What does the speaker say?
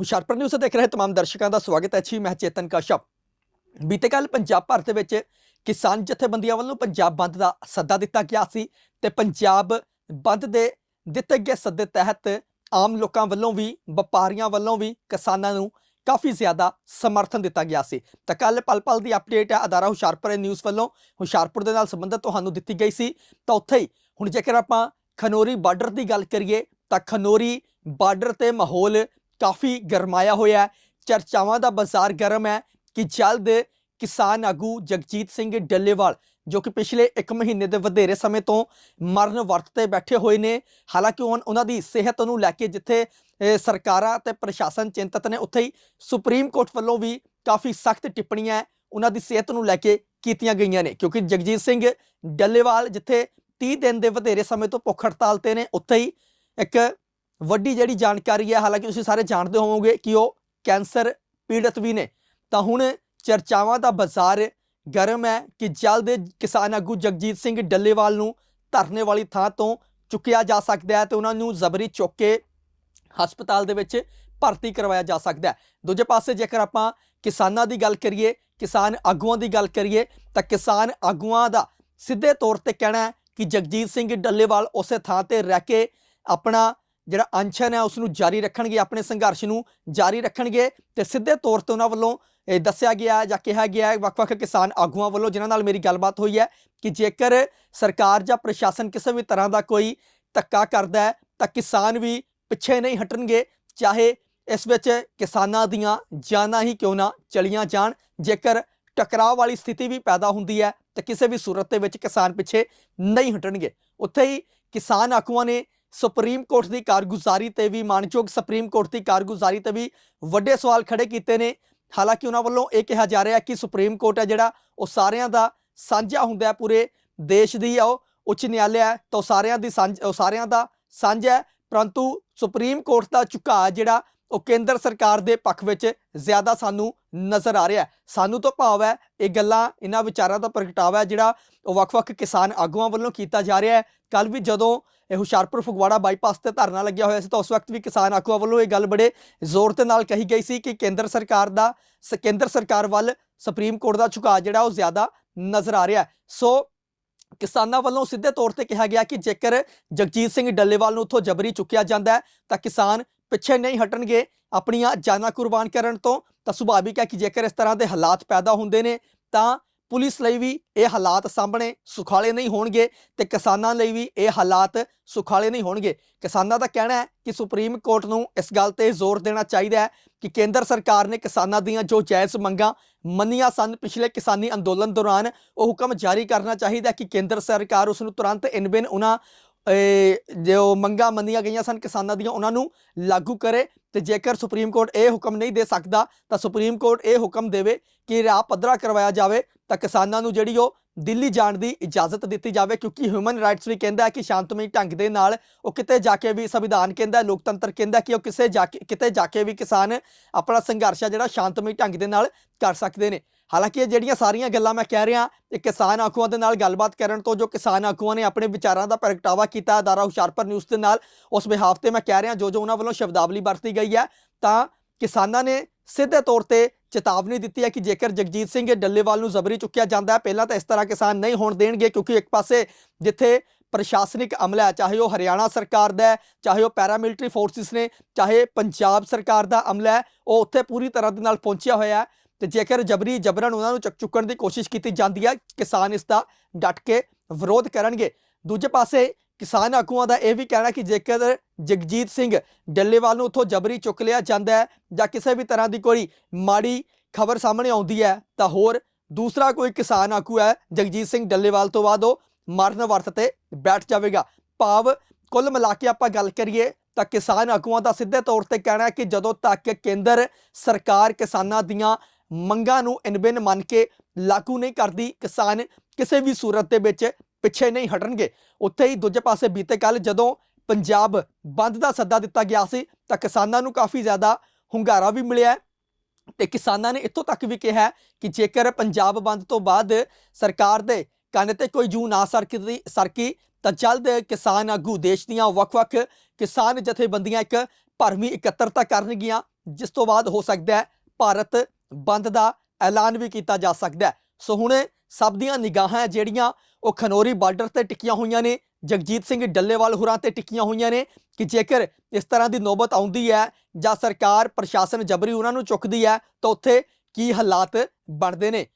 Hoshiarpur news ਦੇਖ ਰਹੇ ਤਮਾਮ ਦਰਸ਼ਕਾਂ ਦਾ ਸਵਾਗਤ ਹੈ। ਜੀ ਮੈਂ ਚੇਤਨ ਕਸ਼ਪ। ਬੀਤੇ ਕੱਲ ਪੰਜਾਬ ਭਰ ਦੇ ਵਿੱਚ ਕਿਸਾਨ ਜਥੇਬੰਦੀਆਂ ਵੱਲੋਂ ਪੰਜਾਬ ਬੰਦ ਦਾ ਸੱਦਾ ਦਿੱਤਾ ਗਿਆ ਸੀ ਤੇ ਪੰਜਾਬ ਬੰਦ ਦੇ ਦਿੱਤੇ ਗਏ ਸੱਦੇ ਤਹਿਤ ਆਮ ਲੋਕਾਂ ਵੱਲੋਂ ਵੀ, ਵਪਾਰੀਆਂ ਵੱਲੋਂ ਵੀ ਕਿਸਾਨਾਂ ਨੂੰ ਕਾਫੀ ਜ਼ਿਆਦਾ ਸਮਰਥਨ ਦਿੱਤਾ ਗਿਆ ਸੀ। ਤਾਂ ਕੱਲ ਪਲ ਪਲ ਦੀ ਅਪਡੇਟ ਹੈ। ਅਦਾਰਾ ਹੁਸ਼ਿਆਰਪੁਰ ਨਿਊਜ਼ ਵੱਲੋਂ ਹੁਸ਼ਿਆਰਪੁਰ ਦੇ ਨਾਲ ਸੰਬੰਧਿਤ ਤੁਹਾਨੂੰ ਦਿੱਤੀ ਗਈ ਸੀ। ਤਾਂ ਉੱਥੇ ਹੀ ਹੁਣ ਜੇਕਰ ਆਪਾਂ ਖਨੋਰੀ ਬਾਰਡਰ ਦੀ ਗੱਲ ਕਰੀਏ ਤਾਂ ਖਨੋਰੀ ਬਾਰਡਰ ਤੇ ਮਾਹੌਲ ਕਾਫੀ ਗਰਮਾਇਆ ਹੋਇਆ ਹੈ। ਚਰਚਾਵਾਂ ਦਾ ਬਾਜ਼ਾਰ ਗਰਮ ਹੈ ਕਿ ਜਲਦ ਕਿਸਾਨ ਆਗੂ ਜਗਜੀਤ ਸਿੰਘ ਡੱਲੇਵਾਲ, ਜੋ ਕਿ ਪਿਛਲੇ 1 ਮਹੀਨੇ ਦੇ ਵਧੇਰੇ ਸਮੇਂ ਤੋਂ ਮਰਨ ਵਰਤ ਤੇ ਬੈਠੇ ਹੋਏ ਨੇ, ਹਾਲਾਂਕਿ ਹੁਣ ਉਹਨਾਂ ਦੀ ਸਿਹਤ ਨੂੰ ਲੈ ਕੇ ਜਿੱਥੇ ਸਰਕਾਰਾਂ ਤੇ ਪ੍ਰਸ਼ਾਸਨ ਚਿੰਤਤ ਨੇ, ਉੱਥੇ ਹੀ ਸੁਪਰੀਮ ਕੋਰਟ ਵੱਲੋਂ ਵੀ ਕਾਫੀ ਸਖਤ ਟਿੱਪਣੀਆਂ ਉਹਨਾਂ ਦੀ ਸਿਹਤ ਨੂੰ ਲੈ ਕੇ ਕੀਤੀਆਂ ਗਈਆਂ ਨੇ, ਕਿਉਂਕਿ ਜਗਜੀਤ ਸਿੰਘ ਡੱਲੇਵਾਲ ਜਿੱਥੇ 30 ਦਿਨ ਦੇ ਵਧੇਰੇ ਸਮੇਂ ਤੋਂ ਭੁੱਖ ਹੜਤਾਲ ਤੇ ਨੇ, ਉੱਥੇ ਹੀ ਇੱਕ ਵੱਡੀ ਜਿਹੜੀ ਜਾਣਕਾਰੀ ਹੈ, ਹਾਲਾਂਕਿ ਤੁਸੀਂ ਸਾਰੇ ਜਾਣਦੇ ਹੋਵੋਗੇ ਕਿ ਉਹ ਕੈਂਸਰ ਪੀੜਤ ਵੀ ਨੇ। ਤਾਂ ਹੁਣ ਚਰਚਾਵਾਂ ਦਾ ਬਾਜ਼ਾਰ ਗਰਮ ਹੈ ਕਿ ਜਲਦ ਕਿਸਾਨ ਆਗੂ ਜਗਜੀਤ ਸਿੰਘ ਡੱਲੇਵਾਲ ਨੂੰ ਧਰਨੇ ਵਾਲੀ ਥਾਂ ਤੋਂ ਚੁੱਕਿਆ ਜਾ ਸਕਦਾ ਹੈ ਤੇ ਉਹਨਾਂ ਨੂੰ ਜ਼ਬਰੀ ਚੁੱਕ ਕੇ ਹਸਪਤਾਲ ਦੇ ਵਿੱਚ ਭਰਤੀ ਕਰਵਾਇਆ ਜਾ ਸਕਦਾ ਹੈ। ਦੂਜੇ ਪਾਸੇ ਜੇਕਰ ਆਪਾਂ ਕਿਸਾਨਾਂ ਦੀ ਗੱਲ ਕਰੀਏ, ਕਿਸਾਨ ਆਗੂਆਂ ਦੀ ਗੱਲ ਕਰੀਏ, ਤਾਂ ਕਿਸਾਨ ਆਗੂਆਂ ਦਾ ਸਿੱਧੇ ਤੌਰ ਤੇ ਕਹਿਣਾ ਹੈ ਕਿ ਜਗਜੀਤ ਸਿੰਘ ਡੱਲੇਵਾਲ ਉਸੇ ਥਾਂ ਤੇ ਰਹਿ ਕੇ ਆਪਣਾ ਜਿਹੜਾ ਅਨਸ਼ਨ ਹੈ ਉਸ ਨੂੰ ਜਾਰੀ ਰੱਖਣਗੇ, ਆਪਣੇ ਸੰਘਰਸ਼ ਨੂੰ ਜਾਰੀ ਰੱਖਣਗੇ ਤੇ ਸਿੱਧੇ ਤੌਰ ਤੇ ਉਹਨਾਂ ਵੱਲੋਂ ਇਹ ਦੱਸਿਆ ਗਿਆ ਜਾਂ ਕਿਹਾ ਗਿਆ ਹੈ, ਵੱਖ-ਵੱਖ ਕਿਸਾਨ ਆਗੂਆਂ ਵੱਲੋਂ ਜਿਨ੍ਹਾਂ ਨਾਲ ਮੇਰੀ ਗੱਲਬਾਤ ਹੋਈ ਹੈ ਕਿ ਜੇਕਰ ਸਰਕਾਰ ਜਾਂ ਪ੍ਰਸ਼ਾਸਨ ਕਿਸੇ ਵੀ ਤਰ੍ਹਾਂ ਦਾ ਕੋਈ ਧੱਕਾ ਕਰਦਾ ਹੈ, ਤਾਂ ਕਿਸਾਨ ਵੀ ਪਿੱਛੇ ਨਹੀਂ ਹਟਣਗੇ, ਚਾਹੇ ਇਸ ਵਿੱਚ ਕਿਸਾਨਾਂ ਦੀਆਂ ਜਾਨਾਂ ਹੀ ਕਿਉਂ ਨਾ ਚਲੀਆਂ ਜਾਣ। ਜੇਕਰ ਟਕਰਾਅ ਵਾਲੀ ਸਥਿਤੀ ਵੀ ਪੈਦਾ ਹੁੰਦੀ ਹੈ, ਤਾਂ ਕਿਸੇ ਵੀ ਸੂਰਤ ਦੇ ਵਿੱਚ ਕਿਸਾਨ ਪਿੱਛੇ ਨਹੀਂ ਹਟਣਗੇ। ਉੱਥੇ ਹੀ ਕਿਸਾਨ ਆਗੂਆਂ ਨੇ ਸੁਪਰੀਮ ਕੋਰਟ ਦੀ ਕਾਰਗੁਜ਼ਾਰੀ ਤੇ ਵੀ ਮਾਨਯੋਗ ਸੁਪਰੀਮ ਕੋਰਟ ਦੀ ਕਾਰਗੁਜ਼ਾਰੀ ਤੇ ਵੀ ਵੱਡੇ ਸਵਾਲ ਖੜੇ ਕੀਤੇ ਨੇ। ਹਾਲਾਂਕਿ ਉਹਨਾਂ ਵੱਲੋਂ ਇਹ ਕਿਹਾ ਜਾ ਰਿਹਾ ਕਿ ਸੁਪਰੀਮ ਕੋਰਟ ਹੈ ਜਿਹੜਾ, ਉਹ ਸਾਰਿਆਂ ਦਾ ਸਾਂਝਾ ਹੁੰਦਾ ਪੂਰੇ ਦੇਸ਼ ਦੀ ਆ ਉਹ ਉੱਚ ਨਿਆਲਿਆ ਤਾਂ ਉਹ ਸਾਰਿਆਂ ਦੀ ਸਾਂਝ, ਉਹ ਸਾਰਿਆਂ ਦਾ ਸਾਂਝਾ ਹੈ। ਪਰੰਤੂ ਸੁਪਰੀਮ ਕੋਰਟ ਦਾ ਝੁਕਾਅ ਜਿਹੜਾ, ਉਹ ਕੇਂਦਰ ਸਰਕਾਰ ਦੇ ਪੱਖ ਵਿੱਚ ਜ਼ਿਆਦਾ ਸਾਨੂੰ ਨਜ਼ਰ ਆ ਰਿਹਾ ਸਾਨੂੰ ਤਾਂ ਭਾਵ ਹੈ ਇਹ ਗੱਲਾਂ ਇਹਨਾਂ ਵਿਚਾਰਾਂ ਦਾ ਪ੍ਰਗਟਾਵਾ ਹੈ ਜਿਹੜਾ ਉਹ ਵੱਖ-ਵੱਖ ਕਿਸਾਨ ਆਗੂਆਂ ਵੱਲੋਂ ਕੀਤਾ ਜਾ ਰਿਹਾ ਹੈ। ਕੱਲ ਵੀ ਜਦੋਂ ਇਹ ਹੁਸ਼ਿਆਰਪੁਰ ਫਗਵਾੜਾ ਬਾਈਪਾਸ ਤੇ ਧਰਨਾ ਲੱਗਿਆ ਹੋਇਆ ਸੀ ਤਾਂ ਉਸ ਵਕਤ ਵੀ ਕਿਸਾਨ ਆਗੂਆਂ ਵੱਲੋਂ ਇਹ ਗੱਲ ਬੜੇ ਜ਼ੋਰ ਤੇ ਨਾਲ ਕਹੀ ਗਈ ਸੀ ਕਿ ਕੇਂਦਰ ਸਰਕਾਰ ਦਾ ਸ- ਕੇਂਦਰ ਸਰਕਾਰ ਵੱਲ ਸੁਪਰੀਮ ਕੋਰਟ ਦਾ ਝੁਕਾਅ ਜਿਹੜਾ ਉਹ ਜ਼ਿਆਦਾ ਨਜ਼ਰ ਆ ਰਿਹਾ ਸੋ ਕਿਸਾਨਾਂ ਵੱਲੋਂ ਸਿੱਧੇ ਤੌਰ ਤੇ ਕਿਹਾ ਗਿਆ ਕਿ ਜੇਕਰ ਜਗਜੀਤ ਸਿੰਘ ਡੱਲੇਵਾਲ ਨੂੰ ਉੱਥੋਂ ਜਬਰੀ ਚੁੱਕਿਆ ਜਾਂਦਾ ਹੈ ਤਾਂ ਕਿਸਾਨ ਪਿੱਛੇ ਨਹੀਂ ਹਟਣਗੇ। ਆਪਣੀਆਂ ਜਾਨਾਂ ਕੁਰਬਾਨ ਕਰਨ ਤੋਂ ਤਾਂ ਸੁਭਾਵਿਕ ਹੈ ਕਿ ਜੇਕਰ ਇਸ ਤਰ੍ਹਾਂ ਦੇ ਹਾਲਾਤ ਪੈਦਾ ਹੁੰਦੇ ਨੇ, ਤਾਂ ਪੁਲਿਸ ਲਈ ਵੀ ਇਹ ਹਾਲਾਤ ਸਾਹਮਣੇ ਸੁਖਾਲੇ ਨਹੀਂ ਹੋਣਗੇ ਤੇ ਕਿਸਾਨਾਂ ਲਈ ਵੀ ਇਹ ਹਾਲਾਤ ਸੁਖਾਲੇ ਨਹੀਂ ਹੋਣਗੇ। ਕਿਸਾਨਾਂ ਦਾ ਕਹਿਣਾ ਹੈ ਕਿ ਸੁਪਰੀਮ ਕੋਰਟ ਨੂੰ ਇਸ ਗੱਲ ਤੇ ਜ਼ੋਰ ਦੇਣਾ ਚਾਹੀਦਾ ਹੈ ਕਿ ਕੇਂਦਰ ਸਰਕਾਰ ਨੇ ਕਿਸਾਨਾਂ ਦੀਆਂ ਜੋ ਜਾਇਜ਼ ਮੰਗਾਂ ਮੰਨੀਆਂ ਸਨ ਪਿਛਲੇ ਕਿਸਾਨੀ ਅੰਦੋਲਨ ਦੌਰਾਨ, ਉਹ ਹੁਕਮ ਜਾਰੀ ਕਰਨਾ ਚਾਹੀਦਾ ਕਿ ਕੇਂਦਰ ਸਰਕਾਰ ਉਸ ਨੂੰ ਤੁਰੰਤ ਇਨਬਿਨ ਉਹਨਾਂ ਜੋ ਮੰਗਾਂ ਮੰਨੀਆਂ ਗਈਆਂ ਸਨ ਕਿਸਾਨਾਂ ਦੀਆਂ, ਉਹਨਾਂ ਨੂੰ ਲਾਗੂ ਕਰੇ ਤੇ ਜੇਕਰ ਸੁਪਰੀਮ ਕੋਰਟ ਇਹ ਹੁਕਮ ਨਹੀਂ ਦੇ ਸਕਦਾ, ਤਾਂ ਸੁਪਰੀਮ ਕੋਰਟ ਇਹ ਹੁਕਮ ਦੇਵੇ ਕਿ ਰਾਹ ਪੱਧਰਾ ਕਰਵਾਇਆ ਜਾਵੇ ਤਾਂ ਕਿਸਾਨਾਂ ਨੂੰ ਜਿਹੜੀ ਉਹ ਦਿੱਲੀ ਜਾਣ ਦੀ ਇਜਾਜ਼ਤ ਦਿੱਤੀ ਜਾਵੇ, ਕਿਉਂਕਿ ਹਿਊਮਨ ਰਾਈਟਸ ਵੀ ਕਹਿੰਦਾ ਹੈ ਕਿ ਸ਼ਾਂਤਮਈ ਢੰਗ ਦੇ ਨਾਲ ਉਹ ਕਿਤੇ ਜਾ ਕੇ ਵੀ ਸੰਵਿਧਾਨ ਕਹਿੰਦਾ, ਲੋਕਤੰਤਰ ਕਹਿੰਦਾ ਕਿ ਉਹ ਕਿਸੇ ਜਾ ਕੇ, ਕਿਤੇ ਜਾ ਕੇ ਵੀ ਕਿਸਾਨ ਆਪਣਾ ਸੰਘਰਸ਼ ਆ ਜਿਹੜਾ ਸ਼ਾਂਤਮਈ ਢੰਗ ਦੇ ਨਾਲ ਕਰ ਸਕਦੇ ਨੇ। ਹਾਲਾਂਕਿ ਇਹ ਜਿਹੜੀਆਂ ਸਾਰੀਆਂ ਗੱਲਾਂ ਮੈਂ ਕਹਿ ਰਿਹਾ, ਇਹ ਕਿਸਾਨ ਆਗੂਆਂ ਦੇ ਨਾਲ ਗੱਲਬਾਤ ਕਰਨ ਤੋਂ ਜੋ ਕਿਸਾਨ ਆਗੂਆਂ ਨੇ ਆਪਣੇ ਵਿਚਾਰਾਂ ਦਾ ਪ੍ਰਗਟਾਵਾ ਕੀਤਾ, ਅਦਾਰਾ ਹੁਸ਼ਿਆਰਪੁਰ ਨਿਊਜ਼ ਦੇ ਨਾਲ, ਉਸ ਬਿਹਾਫ ਤੇ ਮੈਂ ਕਹਿ ਰਿਹਾ ਜੋ ਜੋ ਉਹਨਾਂ ਵੱਲੋਂ ਸ਼ਬਦਾਵਲੀ ਵਰਤੀ ਗਈ ਹੈ, ਤਾਂ ਕਿਸਾਨਾਂ ਨੇ ਸਿੱਧੇ ਤੌਰ ਤੇ ਚੇਤਾਵਨੀ ਦਿੱਤੀ ਹੈ ਕਿ ਜੇਕਰ ਜਗਜੀਤ ਸਿੰਘ ਡੱਲੇਵਾਲ ਨੂੰ ਜ਼ਬਰੀ ਚੁੱਕਿਆ ਜਾਂਦਾ ਹੈ, ਪਹਿਲਾਂ ਤਾਂ ਇਸ ਤਰ੍ਹਾਂ ਕਿਸਾਨ ਨਹੀਂ ਹੋਣ ਦੇਣਗੇ, ਕਿਉਂਕਿ ਇੱਕ ਪਾਸੇ ਜਿੱਥੇ ਪ੍ਰਸ਼ਾਸਨਿਕ ਅਮਲਾ ਹੈ, ਚਾਹੇ ਉਹ ਹਰਿਆਣਾ ਸਰਕਾਰ ਦਾ ਹੈ, ਚਾਹੇ ਉਹ ਪੈਰਾਮਿਲਟਰੀ ਫੋਰਸਿਸ ਨੇ, ਚਾਹੇ ਪੰਜਾਬ ਸਰਕਾਰ ਦਾ ਅਮਲਾ ਹੈ, ਉਹ ਉੱਥੇ ਪੂਰੀ ਤਰ੍ਹਾਂ ਦੇ ਨਾਲ ਪਹੁੰਚਿਆ ਹੋਇਆ ਹੈ ਤੇ ਜੇਕਰ ਜਬਰੀ ਜਬਰਨ ਉਹਨਾਂ ਨੂੰ ਚੱਕ ਚੁੱਕਣ ਦੀ ਕੋਸ਼ਿਸ਼ ਕੀਤੀ ਜਾਂਦੀ ਹੈ, ਕਿਸਾਨ ਇਸ ਦਾ ਡਟ ਕੇ ਵਿਰੋਧ ਕਰਨਗੇ। ਦੂਜੇ ਪਾਸੇ ਕਿਸਾਨ ਆਗੂਆਂ ਦਾ ਇਹ ਵੀ ਕਹਿਣਾ ਕਿ ਜੇਕਰ ਜਗਜੀਤ ਸਿੰਘ ਡੱਲੇਵਾਲ ਨੂੰ ਉੱਥੋਂ ਜਬਰੀ ਚੁੱਕ ਲਿਆ ਜਾਂਦਾ ਹੈ ਜਾਂ ਕਿਸੇ ਵੀ ਤਰ੍ਹਾਂ ਦੀ ਕੋਈ ਮਾੜੀ ਖਬਰ ਸਾਹਮਣੇ ਆਉਂਦੀ ਹੈ, ਤਾਂ ਹੋਰ ਦੂਸਰਾ ਕੋਈ ਕਿਸਾਨ ਆਗੂ ਹੈ, ਜਗਜੀਤ ਸਿੰਘ ਡੱਲੇਵਾਲ ਤੋਂ ਬਾਅਦ ਉਹ ਮਰਨ ਵਰਤ ਤੇ ਬੈਠ ਜਾਵੇਗਾ। ਭਾਵ ਕੁੱਲ ਮਿਲਾ ਕੇ ਆਪਾਂ ਗੱਲ ਕਰੀਏ ਤਾਂ ਕਿਸਾਨ ਆਗੂਆਂ ਦਾ ਸਿੱਧੇ ਤੌਰ ਤੇ ਕਹਿਣਾ ਹੈ ਕਿ ਜਦੋਂ ਤੱਕ ਕੇਂਦਰ ਸਰਕਾਰ ਕਿਸਾਨਾਂ ਦੀਆਂ ਮੰਗਾਂ ਨੂੰ ਇਨਬਿਨ ਮੰਨ ਕੇ ਲਾਗੂ ਨਹੀਂ ਕਰਦੀ, ਕਿਸਾਨ ਕਿਸੇ ਵੀ ਸੂਰਤ ਦੇ ਵਿੱਚ ਪਿੱਛੇ ਨਹੀਂ ਹਟਣਗੇ। ਉੱਥੇ ਹੀ ਦੂਜੇ ਪਾਸੇ ਬੀਤੇ ਕੱਲ ਜਦੋਂ ਪੰਜਾਬ ਬੰਦ ਦਾ ਸੱਦਾ ਦਿੱਤਾ ਗਿਆ ਸੀ, ਤਾਂ ਕਿਸਾਨਾਂ ਨੂੰ ਕਾਫੀ ਜ਼ਿਆਦਾ ਹੁੰਗਾਰਾ ਵੀ ਮਿਲਿਆ ਹੈ। ਤੇ ਕਿਸਾਨਾਂ ਨੇ ਇੱਥੋਂ ਤੱਕ ਵੀ ਕਿਹਾ ਕਿ ਜੇਕਰ ਪੰਜਾਬ ਬੰਦ ਤੋਂ ਬਾਅਦ ਸਰਕਾਰ ਦੇ ਕੰਨ ਤੇ ਕੋਈ ਜੂ ਨਾ ਸਰਕਦੀ, ਸਰਕੀ, ਤਾਂ ਜਲਦ ਕਿਸਾਨ ਆਗੂ ਦੇਸ਼ ਦੀਆਂ ਵੱਖ-ਵੱਖ ਕਿਸਾਨ ਜਥੇਬੰਦੀਆਂ ਇੱਕ ਭਰਵੀਂ ਇਕੱਤਰਤਾ ਕਰਨਗੀਆਂ, ਜਿਸ ਤੋਂ ਬਾਅਦ ਹੋ ਸਕਦਾ ਹੈ ਭਾਰਤ ਬੰਦ ਦਾ ਐਲਾਨ ਵੀ ਕੀਤਾ ਜਾ ਸਕਦਾ ਸੋ ਹੁਣ ਸਭ ਦੀਆਂ ਨਿਗਾਹਾਂ ਜਿਹੜੀਆਂ ਉਹ ਖਨੌਰੀ ਬਾਰਡਰ ਤੇ ਟਿਕੀਆਂ ਹੋਈਆਂ ਨੇ, ਜਗਜੀਤ ਸਿੰਘ ਡੱਲੇਵਾਲ ਹੁਰਾਂ ਤੇ ਟਿਕੀਆਂ ਹੋਈਆਂ ਨੇ ਕਿ ਜੇਕਰ ਇਸ ਤਰ੍ਹਾਂ ਦੀ ਨੌਬਤ ਆਉਂਦੀ ਹੈ ਜਾਂ ਸਰਕਾਰ, ਪ੍ਰਸ਼ਾਸਨ ਜਬਰੀ ਉਹਨਾਂ ਨੂੰ ਚੁੱਕਦੀ ਹੈ ਤਾਂ ਉੱਥੇ ਕੀ ਹਾਲਾਤ ਬਣਦੇ ਨੇ?